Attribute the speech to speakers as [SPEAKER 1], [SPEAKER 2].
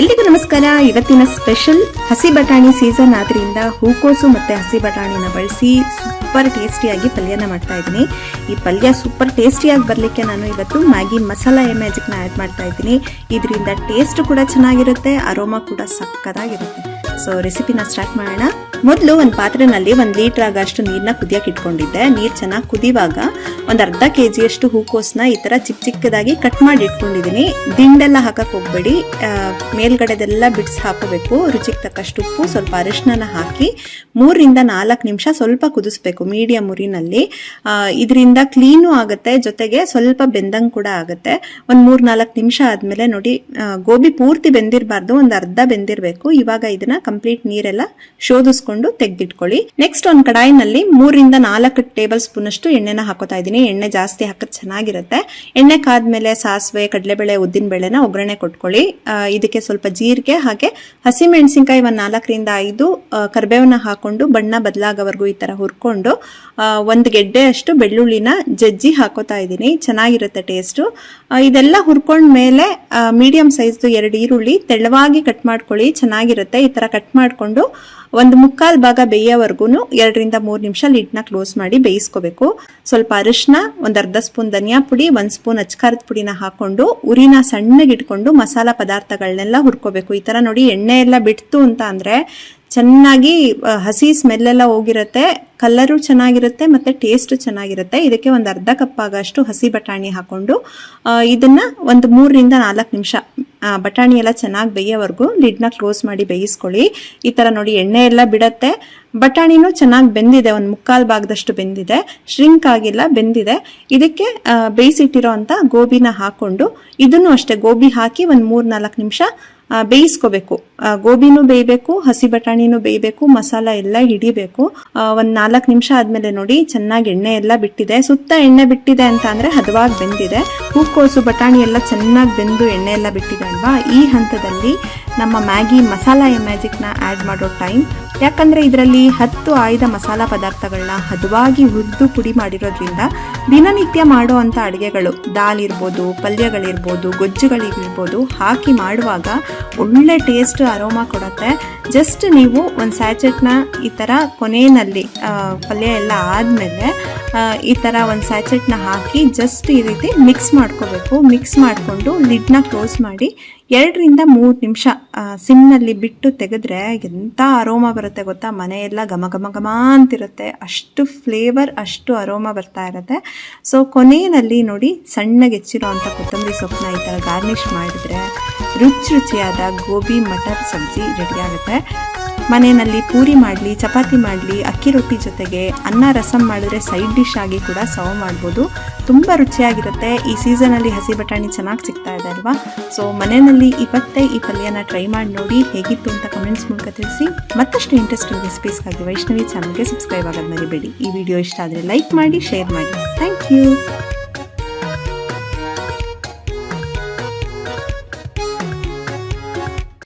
[SPEAKER 1] ಎಲ್ರಿಗೂ ನಮಸ್ಕಾರ. ಇವತ್ತಿನ ಸ್ಪೆಷಲ್ ಹಸಿ ಬಟಾಣಿ ಸೀಸನ್ ಆದ್ರಿಂದ ಹೂಕೋಸು ಮತ್ತೆ ಹಸಿ ಬಟಾಣಿನ ಬಳಸಿ ಸೂಪರ್ ಟೇಸ್ಟಿಯಾಗಿ ಪಲ್ಯನ ಮಾಡ್ತಾ ಇದ್ದೀನಿ. ಈ ಪಲ್ಯ ಸೂಪರ್ ಟೇಸ್ಟಿಯಾಗಿ ಬರಲಿಕ್ಕೆ ನಾನು ಇವತ್ತು ಮ್ಯಾಗಿ ಮಸಾಲ ಎ ಮ್ಯಾಜಿಕ್ನ ಆ್ಯಡ್ ಮಾಡ್ತಾ ಇದ್ದೀನಿ. ಇದರಿಂದ ಟೇಸ್ಟ್ ಕೂಡ ಚೆನ್ನಾಗಿರುತ್ತೆ ಅರೋಮಾ ಕೂಡ ಸಕ್ಕದಾಗಿರುತ್ತೆ ಸೊ ರೆಸಿಪಿನ ಸ್ಟಾರ್ಟ್ ಮಾಡೋಣ. ಮೊದಲು ಒಂದು ಪಾತ್ರೆನಲ್ಲಿ ಒಂದು ಲೀಟರ್ ಆಗಷ್ಟು ನೀರನ್ನ ಕುದಿಯಕ್ಕೆ ಇಟ್ಕೊಂಡಿದ್ದೆ. ನೀರು ಚೆನ್ನಾಗಿ ಕುದಿವಾಗ ಒಂದು ಅರ್ಧ ಕೆ ಜಿಯಷ್ಟು ಹೂಕೋಸನ್ನ ಈ ಥರ ಚಿಕ್ಕ ಚಿಕ್ಕದಾಗಿ ಕಟ್ ಮಾಡಿ ಇಟ್ಕೊಂಡಿದ್ದೀನಿ ದಿಂಡೆಲ್ಲ ಹಾಕಕ್ಕೆ ಹೋಗ್ಬೇಡಿ. ಮೇಲ್ಗಡೆದೆಲ್ಲ ಬಿಡಿಸಿ ಹಾಕೋಬೇಕು. ರುಚಿಗೆ ತಕ್ಕಷ್ಟು ಉಪ್ಪು, ಸ್ವಲ್ಪ ಅರಿಶಿನ ಹಾಕಿ ಮೂರರಿಂದ ನಾಲ್ಕು ನಿಮಿಷ ಸ್ವಲ್ಪ ಕುದಿಸ್ಬೇಕು ಮೀಡಿಯಂ ಉರಿನಲ್ಲಿ. ಇದರಿಂದ ಕ್ಲೀನು ಆಗುತ್ತೆ, ಜೊತೆಗೆ ಸ್ವಲ್ಪ ಬೆಂದಂಗೆ ಕೂಡ ಆಗುತ್ತೆ. ಒಂದು ಮೂರು ನಾಲ್ಕು ನಿಮಿಷ ಆದಮೇಲೆ ನೋಡಿ ಗೋಬಿ ಪೂರ್ತಿ ಬೆಂದಿರಬಾರ್ದು, ಒಂದು ಅರ್ಧ ಬೆಂದಿರಬೇಕು. ಇವಾಗ ಇದನ್ನ ಕಂಪ್ಲೀಟ್ ನೀರೆಲ್ಲ ಶೋಧಿಸ್ಕೊಂಡು ತೆಗೆದಿಟ್ಕೊಳ್ಳಿ. ನೆಕ್ಸ್ಟ್ ಒಂದ್ ಕಡಾಯಿನಲ್ಲಿ ಮೂರಿಂದ ನಾಲ್ಕು ಟೇಬಲ್ ಸ್ಪೂನ್ ಅಷ್ಟು ಎಣ್ಣೆನ ಹಾಕೋತಾ ಇದೀನಿ ಎಣ್ಣೆ ಜಾಸ್ತಿ ಹಾಕಿದ್ರೆ ಚೆನ್ನಾಗಿರುತ್ತೆ. ಎಣ್ಣೆ ಕಾದ್ಮೇಲೆ ಸಾಸಿವೆ, ಕಡಲೆಬೇಳೆ ಉದ್ದಿನಬೇಳೆನ ಒಗ್ಗರಣೆ ಕೊಟ್ಕೊಳ್ಳಿ. ಇದಕ್ಕೆ ಸ್ವಲ್ಪ ಜೀರಿಗೆ ಹಾಗೆ ಹಸಿಮೆಣಸಿನ್ಕಾಯಿ ಒಂದ್ ನಾಲ್ಕರಿಂದ ಐದು ಕರ್ಬೇವನ್ನ ಹಾಕೊಂಡು ಬಣ್ಣ ಬದಲಾಗೋವರೆಗೂ ಈ ತರ ಹುರ್ಕೊಂಡು ಒಂದು ಗೆಡ್ಡೆ ಅಷ್ಟು ಬೆಳ್ಳುಳ್ಳಿನ ಜಜ್ಜಿ ಹಾಕೋತಾ ಇದ್ದೀನಿ. ಚೆನ್ನಾಗಿರುತ್ತೆ ಟೇಸ್ಟು. ಇದೆಲ್ಲ ಹುರ್ಕೊಂಡ್ ಮೇಲೆ ಮೀಡಿಯಂ ಸೈಜ್ದು ಎರಡು ಈರುಳ್ಳಿ ತೆಳ್ಳವಾಗಿ ಕಟ್ ಮಾಡ್ಕೊಳ್ಳಿ. ಚೆನ್ನಾಗಿರುತ್ತೆ. ಈ ತರ ಕಟ್ ಮಾಡಿಕೊಂಡು ಒಂದು ಮುಕ್ಕಾಲು ಭಾಗ ಬೇಯೋವರೆಗೂ ಎರಡರಿಂದ ಮೂರು ನಿಮಿಷ ಲಿಡ್ನ ಕ್ಲೋಸ್ ಮಾಡಿ ಬೇಯಿಸ್ಕೋಬೇಕು. ಸ್ವಲ್ಪ ಅರಿಶಿನ ಒಂದು ಅರ್ಧ ಸ್ಪೂನ್ ಧನಿಯಾ ಪುಡಿ, ಒಂದು ಸ್ಪೂನ್ ಅಚ್ಕಾರದ ಪುಡಿನ ಹಾಕೊಂಡು ಉರಿನ ಸಣ್ಣಗೆ ಇಟ್ಕೊಂಡು ಮಸಾಲ ಪದಾರ್ಥಗಳನ್ನೆಲ್ಲ ಹುರ್ಕೋಬೇಕು. ಈ ತರ ನೋಡಿ ಎಣ್ಣೆ ಎಲ್ಲ ಬಿಡ್ತು ಅಂತ ಅಂದ್ರೆ ಚೆನ್ನಾಗಿ ಹಸಿ ಸ್ಮೆಲ್ ಎಲ್ಲ ಹೋಗಿರುತ್ತೆ. ಕಲರು ಚೆನ್ನಾಗಿರುತ್ತೆ ಮತ್ತೆ ಟೇಸ್ಟ್ ಚೆನ್ನಾಗಿರುತ್ತೆ. ಇದಕ್ಕೆ ಒಂದು ಅರ್ಧ ಕಪ್ ಆಗಷ್ಟು ಹಸಿ ಬಟಾಣಿ ಹಾಕೊಂಡು ಇದನ್ನು ಒಂದು ಮೂರರಿಂದ ನಾಲ್ಕು ನಿಮಿಷ ಬಟಾಣಿ ಎಲ್ಲ ಚೆನ್ನಾಗಿ ಬೇಯೋವರೆಗೂ ಲಿಡ್ನ ಕ್ಲೋಸ್ ಮಾಡಿ ಬೇಯಿಸ್ಕೊಳ್ಳಿ. ಈ ತರ ನೋಡಿ ಎಣ್ಣೆ ಎಲ್ಲ ಬಿಡತ್ತೆ. ಬಟಾಣಿನೂ ಚೆನ್ನಾಗಿ ಬೆಂದಿದೆ, ಒಂದು ಮುಕ್ಕಾಲು ಭಾಗದಷ್ಟು ಬೆಂದಿದೆ. ಶ್ರಿಂಕ್ ಆಗಿಲ್ಲ, ಬೆಂದಿದೆ. ಇದಕ್ಕೆ ಬೇಯಿಸಿಟ್ಟಿರೋ ಅಂತ ಗೋಬಿನ ಹಾಕೊಂಡು, ಇದನ್ನು ಅಷ್ಟೇ ಗೋಬಿ ಹಾಕಿ ಒಂದು ಮೂರು ನಾಲ್ಕು ನಿಮಿಷ ಬೇಯಿಸ್ಕೋಬೇಕು. ಗೋಬಿನೂ ಬೇಯಬೇಕು, ಹಸಿ ಬಟಾಣಿನೂ ಬೇಯಬೇಕು, ಮಸಾಲ ಎಲ್ಲ ಹಿಡಿಬೇಕು. ಒಂದು ನಾಲ್ಕು ನಿಮಿಷ ಆದ್ಮೇಲೆ ನೋಡಿ, ಚೆನ್ನಾಗಿ ಎಣ್ಣೆ ಎಲ್ಲ ಬಿಟ್ಟಿದೆ. ಸುತ್ತ ಎಣ್ಣೆ ಬಿಟ್ಟಿದೆ ಅಂತ ಅಂದ್ರೆ ಹದವಾಗಿ ಬೆಂದಿದೆ. ಹೂಕೋಸು, ಬಟಾಣಿ ಎಲ್ಲ ಚೆನ್ನಾಗಿ ಬೆಂದು ಎಣ್ಣೆ ಎಲ್ಲ ಬಿಟ್ಟಿದೆ ಅಲ್ವಾ? ಈ ಹಂತದಲ್ಲಿ ನಮ್ಮ ಮ್ಯಾಗಿ ಮಸಾಲ ಮ್ಯಾಜಿಕ್ನ ಆ್ಯಡ್ ಮಾಡೋ ಟೈಮ್ ಯಾಕಂದ್ರೆ ಇದರಲ್ಲಿ ಹತ್ತು ಆಯ್ದ ಮಸಾಲ ಪದಾರ್ಥಗಳನ್ನ ಹದವಾಗಿ ಹುರಿದು ಪುಡಿ ಮಾಡಿರೋದ್ರಿಂದ ದಿನನಿತ್ಯ ಮಾಡೋ ಅಂಥ ಅಡುಗೆಗಳು, ದಾಲ್ ಇರ್ಬೋದು, ಪಲ್ಯಗಳಿರ್ಬೋದು, ಗೊಜ್ಜುಗಳಿರ್ಬೋದು ಹಾಕಿ ಮಾಡುವಾಗ ಒಳ್ಳೆ ಟೇಸ್ಟ್ ಅರೋಮಾ ಕೊಡುತ್ತೆ. ಜಸ್ಟ್ ನೀವು ಒಂದು ಸ್ಯಾಚೆಟ್ನ ಈ ಥರ ಕೊನೆಯಲ್ಲಿ ಪಲ್ಯ ಎಲ್ಲ ಆದಮೇಲೆ ಈ ಥರ ಒಂದು ಸ್ಯಾಚೆಟ್ನ ಹಾಕಿ ಜಸ್ಟ್ ಈ ರೀತಿ ಮಿಕ್ಸ್ ಮಾಡ್ಕೋಬೇಕು. ಮಿಕ್ಸ್ ಮಾಡಿಕೊಂಡು ಲಿಡ್ನ ಕ್ಲೋಸ್ ಮಾಡಿ ಎರಡರಿಂದ ಮೂರು ನಿಮಿಷ ಸಿಮ್ನಲ್ಲಿ ಬಿಟ್ಟು ತೆಗೆದ್ರೆ ಎಂಥ ಅರೋಮ ಬರುತ್ತೆ ಗೊತ್ತಾ? ಮನೆಯೆಲ್ಲ ಘಮ ಘಮ ಘಮ ಅಂತಿರುತ್ತೆ. ಅಷ್ಟು ಫ್ಲೇವರ್ ಅಷ್ಟು ಅರೋಮ ಬರ್ತಾ ಇರುತ್ತೆ. ಸೊ ಕೊನೆಯಲ್ಲಿ ನೋಡಿ ಸಣ್ಣಗೆ ಹೆಚ್ಚಿರೋ ಅಂಥ ಕೊತ್ತಂಬರಿ ಸೊಪ್ಪನ್ನ ಈ ಥರ ಗಾರ್ನಿಷ್ ಮಾಡಿದರೆ ರುಚಿ ರುಚಿಯಾದ ಗೋಬಿ, ಮಟರ್, ಸಬ್ಜಿ ರೆಡಿ ಆಗುತ್ತೆ. ಮನೆಯಲ್ಲಿ ಪೂರಿ ಮಾಡಲಿ, ಚಪಾತಿ ಮಾಡಲಿ, ಅಕ್ಕಿ ರೊಟ್ಟಿ ಜೊತೆಗೆ ಅನ್ನ ರಸಂ ಮಾಡಿದ್ರೆ ಸೈಡ್ ಡಿಶ್ ಆಗಿ ಕೂಡ ಸರ್ವ್ ಮಾಡ್ಬೋದು. ತುಂಬ ರುಚಿಯಾಗಿರುತ್ತೆ. ಈ ಸೀಸನಲ್ಲಿ ಹಸಿ ಬಟಾಣಿ ಚೆನ್ನಾಗಿ ಸಿಗ್ತಾ ಇದೆ ಅಲ್ವಾ? ಸೊ ಮನೆಯಲ್ಲಿ ಇವತ್ತೇ ಈ ಪಲ್ಯನ ಟ್ರೈ ಮಾಡಿ ನೋಡಿ ಹೇಗಿತ್ತು ಅಂತ ಕಮೆಂಟ್ಸ್ ಮೂಲಕ ತಿಳಿಸಿ. ಮತ್ತಷ್ಟು ಇಂಟ್ರೆಸ್ಟಿಂಗ್ ರೆಸಿಪೀಸ್ಗಾಗಿ ವೈಷ್ಣವಿ ಚಾನಲ್ಗೆ ಸಬ್ಸ್ಕ್ರೈಬ್ ಆಗೋದು ಮರಿಬೇಡಿ. ಈ ವಿಡಿಯೋ ಇಷ್ಟ ಆದರೆ ಲೈಕ್ ಮಾಡಿ ಶೇರ್ ಮಾಡಿ. Thank you